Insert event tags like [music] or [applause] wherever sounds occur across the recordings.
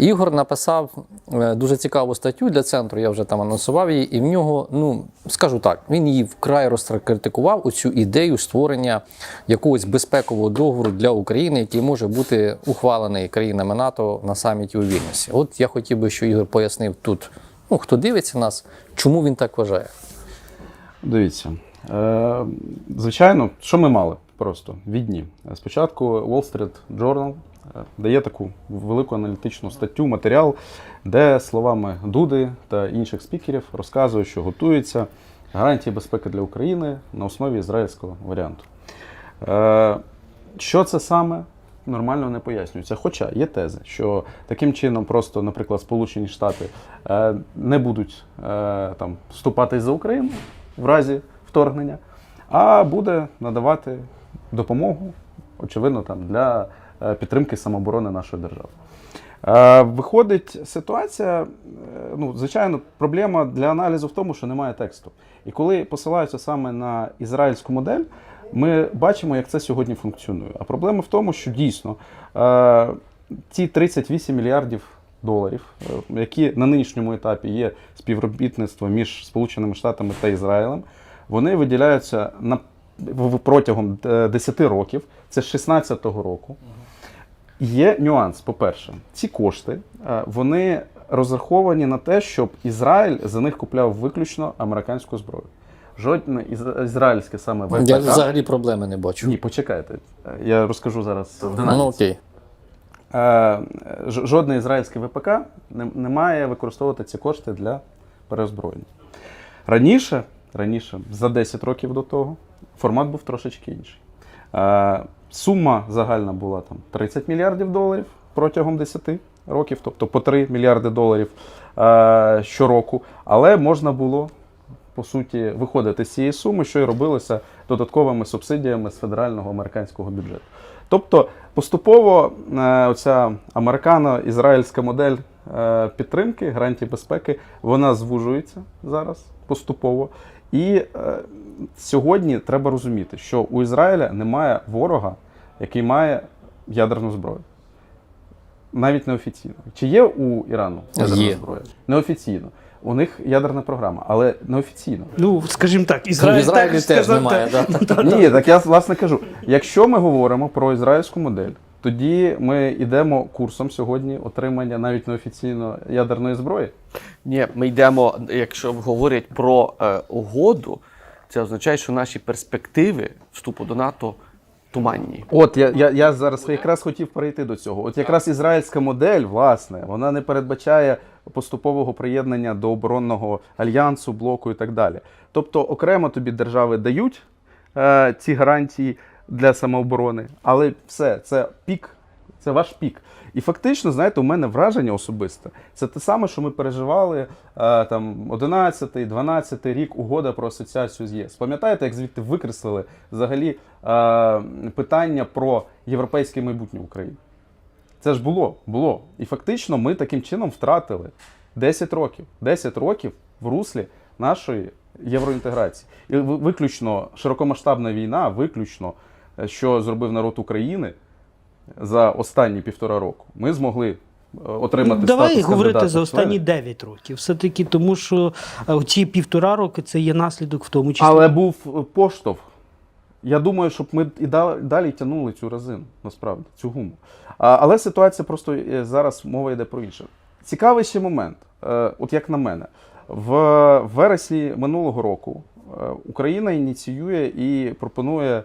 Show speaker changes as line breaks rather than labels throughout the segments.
Ігор написав е, дуже цікаву статтю для центру, я вже там анонсував її, і в нього, ну скажу так, він її вкрай розкритикував у цю ідею створення якогось безпекового договору для України, який може бути ухвалений країнами НАТО на саміті у Вільнюсі. От я хотів би, що Ігор пояснив тут, ну хто дивиться нас, чому він так вважає.
Дивіться. Е, звичайно, що ми мали просто від дні. Спочатку Wall Street Journal е, дає таку велику аналітичну статтю, матеріал, де словами Дуди та інших спікерів розказує, що готуються гарантії безпеки для України на основі ізраїльського варіанту. Е, що це саме? Нормально не пояснюється. Хоча є тези, що таким чином просто, наприклад, Сполучені Штати не будуть там вступати за Україну в разі вторгнення, а буде надавати допомогу, очевидно, там для е, підтримки самооборони нашої держави. Е, Виходить ситуація, е, ну, звичайно, проблема для аналізу в тому, що немає тексту. І коли посилаються саме на ізраїльську модель, ми бачимо, як це сьогодні функціонує. А проблема в тому, що дійсно ці 38 мільярдів доларів, які на нинішньому етапі є співробітництво між Сполученими Штатами та Ізраїлем, вони виділяються на протягом е, 10 років, це з 16-го року. Є нюанс, по-перше, ці кошти е, вони розраховані на те, щоб Ізраїль за них купляв виключно американську зброю. Жодне із- ізраїльське саме ВПК...
Я взагалі проблеми не бачу.
Ні, почекайте. Е, Я розкажу зараз
Ну окей.
Е, Жодне ізраїльське ВПК не, не має використовувати ці кошти для переозброєння. Раніше, раніше, за 10 років до того, формат був трошечки інший. Е, Сума загальна була там 30 мільярдів доларів протягом 10 років, тобто по 3 мільярди доларів е, щороку. Але можна було, по суті, виходити з цієї суми, що і робилося додатковими субсидіями з федерального американського бюджету. Тобто поступово е, оця американо-ізраїльська модель підтримки, гарантій безпеки, вона звужується зараз поступово. І е, сьогодні треба розуміти, що у Ізраїля немає ворога, який має ядерну зброю. Навіть неофіційно. Чи є у Ірану ядерна
Є.
зброя? Неофіційно. У них ядерна програма, але неофіційно.
Ну, скажімо так,
В
Ізраїль,
Ізраїлі
теж,
теж немає. [laughs] Да?
Ні, так я власне кажу. Якщо ми говоримо про ізраїльську модель, тоді ми йдемо курсом сьогодні отримання навіть неофіційно ядерної зброї.
Ні, ми йдемо, якщо говорять про е, угоду, це означає, що наші перспективи вступу до НАТО туманні.
От я, я, я зараз якраз хотів перейти до цього. От якраз ізраїльська модель, власне, вона не передбачає поступового приєднання до оборонного альянсу, блоку і так далі. Тобто окремо тобі держави дають е, ці гарантії для самооборони, але все, це пік, це ваш пік. І фактично, знаєте, у мене враження особисте. Це те саме, що ми переживали е, там 11-12 рік угода про асоціацію з ЄС. Пам'ятаєте, як звідти викреслили взагалі е, питання про європейське майбутнє України? Це ж було, було. І фактично ми таким чином втратили 10 років. 10 років в руслі нашої євроінтеграції. І виключно широкомасштабна війна, виключно, е, що зробив народ України за останні півтора року, ми змогли е, отримати
Давай
статус
говорити за останні 9 років. Все-таки тому, що е, ці півтора роки це є наслідок в тому числі.
Але був е, поштовх. Я думаю, щоб ми і да- далі тягнули цю резину, насправді, цю гуму. А, але ситуація просто зараз мова йде про інше. Цікавий ще момент, от як на мене, в вересні минулого року Україна ініціює і пропонує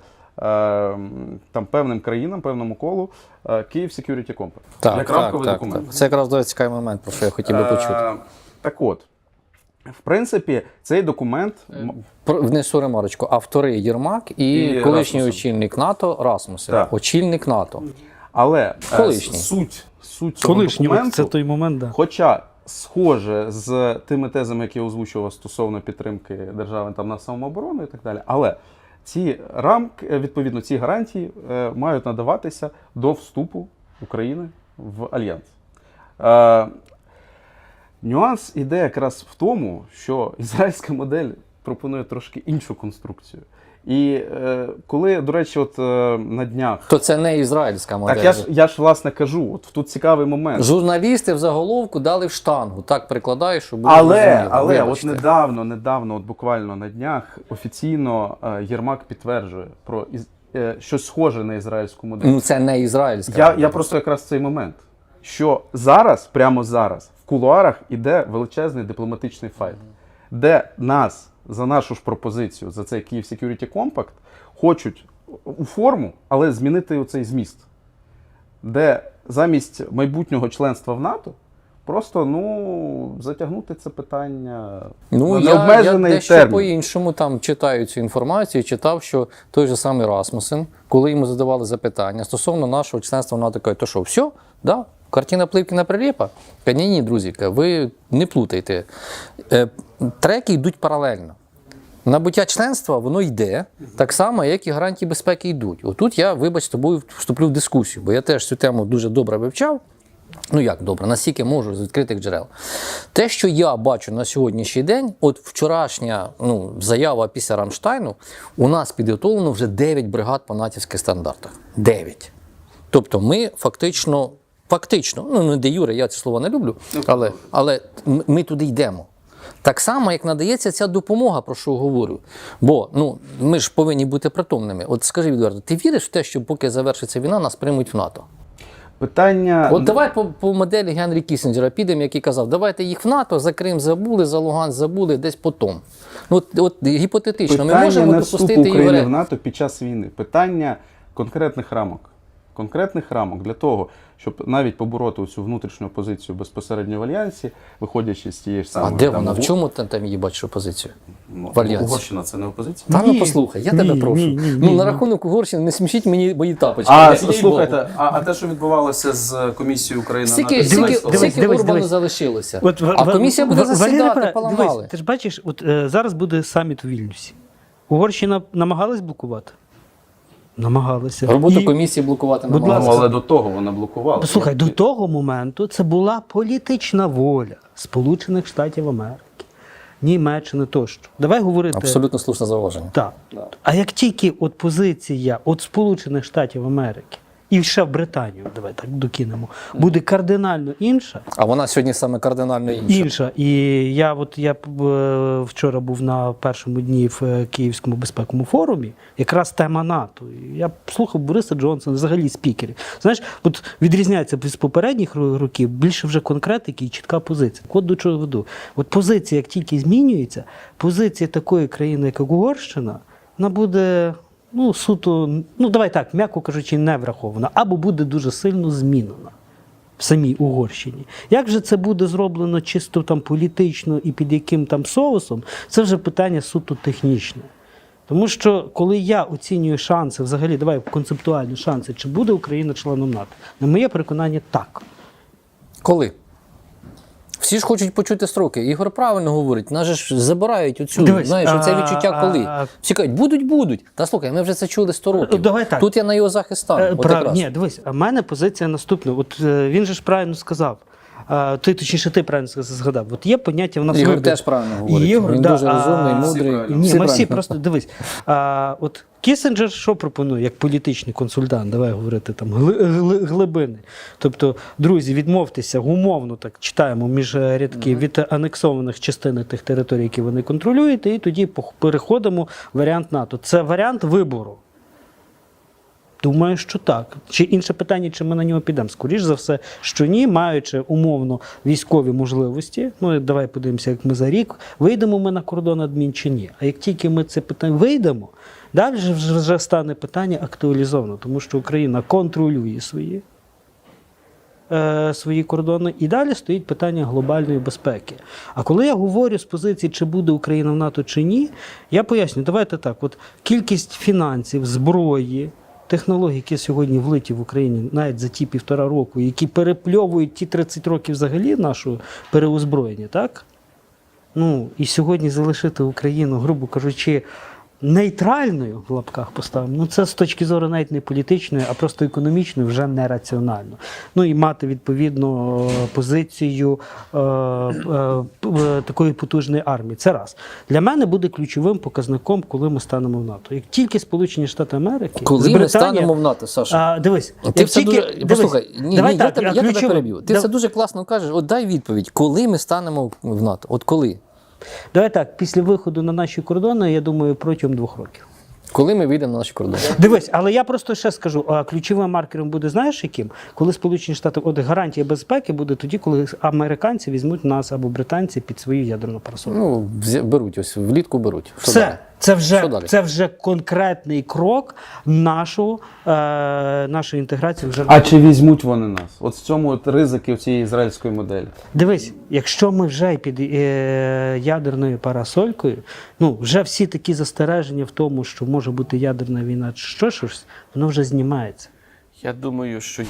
там певним країнам, певному колу е, Київ Security Compact.
Так,
як
так, так,
документ.
так. Це якраз дуже цікавий момент, про що я хотів би почути.
Е, Так от, в принципі, цей документ
Про- Внесу ремарочку. Автори Єрмак і,
І
колишній
Расмусен.
очільник НАТО Расмусен. Очільник НАТО.
Але е,
Колишній.
суть, суть цього
Колишній,
документу,
це той момент, да.
хоча схоже з тими тезами, які я озвучував стосовно підтримки держави там на самооборону і так далі. Але ці рамки, е, відповідно, ці гарантії е, мають надаватися до вступу України в альянс. Е, нюанс іде якраз в тому, що ізраїльська модель пропонує трошки іншу конструкцію. І е, коли, до речі, от е, на днях.
То це не ізраїльська модель.
Так я ж я ж власне кажу, от тут цікавий момент.
Журналісти в заголовку дали в штангу. Так прикладаю, щоб було
Але, але от недавно, недавно, от буквально на днях, офіційно е, Єрмак підтверджує про із, е, щось схоже на ізраїльську модель.
Ну це не ізраїльська.
Я,
модель.
я просто якраз цей момент, що зараз, прямо зараз, в кулуарах іде величезний дипломатичний файт, де нас за нашу ж пропозицію, за цей Київ Security Compact, хочуть у форму, але змінити цей зміст, де замість майбутнього членства в НАТО. Просто ну затягнути це питання
Ну,
на
я, я дещо
термін.
по-іншому там читаю цю інформацію, читав, що той же самий Расмусен, коли йому задавали запитання стосовно нашого членства в НАТО, каже, то що, все, да? Картина Пливкіна приліпа? Ні, ні, друзі, ви не плутайте. Е, треки йдуть паралельно. Набуття членства воно йде так само, як і гарантії безпеки йдуть. Отут я, вибач, з тобою вступлю в дискусію, бо я теж цю тему дуже добре вивчав. Ну як добре, наскільки можу з відкритих джерел. Те, що я бачу на сьогоднішній день, от вчорашня ну, заява після Рамштайну, у нас підготовлено вже 9 бригад по натівських стандартах. 9. Тобто ми фактично, фактично, ну не де юре, я ці слова не люблю, але, але ми туди йдемо. Так само, як надається ця допомога, про що говорю. Бо ну, ми ж повинні бути притомними. От скажи відверто, ти віриш в те, що поки завершиться війна, нас приймуть в НАТО?
Питання
От давай по, по моделі Генрі Кісінджера підемо, який казав, давайте їх в НАТО, за Крим забули, за Луганськ забули, десь потом. Ну, от, от гіпотетично,
Питання
ми можемо допустити
України в НАТО під час війни. Питання конкретних рамок. Конкретних рамок для того, щоб навіть побороти цю внутрішню позицію безпосередньо в альянсі, виходячи з тієї ж
А де
там,
вона? В чому ти там її бачиш опозицію?
Ну,
в альянсі?
Угорщина це не опозиція?
Та ну послухай, я
ні,
тебе прошу.
ні, ні,
ну
ні,
на
ні.
рахунок Угорщини не смішіть мені мої тапочки.
А слухайте, а, а те, що відбувалося з комісією України
дивись, дивись,
Урбану
дивись.
залишилося?
От,
а комісія буде засідати, поламали.
Дивись, ти ж бачиш, от е, зараз буде саміт у Вільнюсі. Угорщина намагалась блокувати? Намагалася.
Роботу
І-
комісії блокувати
Будь
намагалися.
ласка.
але до того вона блокувала.
Слухай, до того моменту це була політична воля Сполучених Штатів Америки, Німеччини тощо. Давай говорити.
Абсолютно слушне зауваження.
Так. А як тільки от позиція от Сполучених Штатів Америки і ще в Британію, давай так докинемо, буде кардинально інша.
А вона сьогодні саме кардинально інша.
Інша. І я от я е, вчора був на першому дні в е, Київському безпековому форумі, якраз тема НАТО. Я слухав Бориса Джонсона, взагалі спікерів. Знаєш, от відрізняється з попередніх років більше вже конкретики і чітка позиція. От до чого веду. От позиція, як тільки змінюється, позиція такої країни, як Угорщина, вона буде. Ну, суто, ну давай так, м'яко кажучи, не врахована, або буде дуже сильно змінена в самій Угорщині. Як же це буде зроблено чисто там політично і під яким там соусом, це вже питання суто технічне. Тому що коли я оцінюю шанси, взагалі, давай концептуальні шанси, чи буде Україна членом НАТО, на моє переконання, так.
Коли? Всі ж хочуть почути строки. Ігор правильно говорить, нас же ж забирають оцю,
Дивись,
знаєш, оце
а,
відчуття коли. Всі кажуть, будуть, будуть. Та слухай, ми вже це чули 100 років.
Давай так.
Тут я на його захист стану.
Е, прав- Ні, дивись, а в мене позиція наступна. От е, він же ж правильно сказав. Ти точніше, ти правильно згадав. От є поняття в нас
Ігор теж правильно говорить.
Ігор,
Він
да,
дуже розумний, мудрий.
Ні,
Всі
ми всі просто дивись. А, от Кісінджер що пропонує як політичний консультант? Давай говорити там гли- гли- глибини. Тобто, друзі, відмовтеся умовно так читаємо між рядки від анексованих частин тих територій, які вони контролюють, і тоді переходимо в варіант НАТО. Це варіант вибору. Думаю, що так. Чи інше питання, чи ми на нього підемо? Скоріш за все, що ні, маючи умовно військові можливості. Ну давай подивимося, як ми за рік вийдемо ми на кордон адмін чи ні. А як тільки ми це питання вийдемо, далі вже, вже стане питання актуалізовано, тому що Україна контролює свої. е, Свої кордони і далі стоїть питання глобальної безпеки. А коли я говорю з позиції, чи буде Україна в НАТО чи ні, я поясню, давайте так: от кількість фінансів, зброї, технологій, які сьогодні влиті в Україні навіть за ті півтора року, які перепльовують ті 30 років взагалі нашого переозброєння, так? Ну і сьогодні залишити Україну, грубо кажучи, нейтральною в лапках поставимо, ну це з точки зору навіть не політичної, а просто економічної, вже нераціонально. Ну і мати відповідно е, позицію е, е, е, такої потужної армії. Це раз. Для мене буде ключовим показником, коли ми станемо в НАТО. Як тільки Сполучені Штати Америки,
Коли ми станемо в НАТО, Саша?
А, дивись,
Ти
як
все
тільки-
дуже
дивись,
послухай. Ні,
давай
ні,
так,
я, я тебе переб'ю. Ти
да-
все дуже класно кажеш. От дай відповідь, коли ми станемо в НАТО? От коли?
Давай так, після виходу на наші кордони, я думаю, протягом двох років.
Коли ми вийдемо на наші кордони?
Дивись, але я просто ще скажу: ключовим маркером буде, знаєш яким? Коли Сполучені Штати, от гарантія безпеки буде тоді, коли американці візьмуть нас або британці під свою ядерну парасольку.
Ну, беруть ось влітку беруть. Що
Все,
далі?
Це вже, це вже конкретний крок нашого, е, нашої інтеграції вже
А чи візьмуть вони нас? От в цьому от ризики цієї ізраїльської моделі.
Дивись, якщо ми вже під е, ядерною парасолькою, ну вже всі такі застереження в тому, що може бути ядерна війна чи що щось, воно вже знімається.
Я думаю, що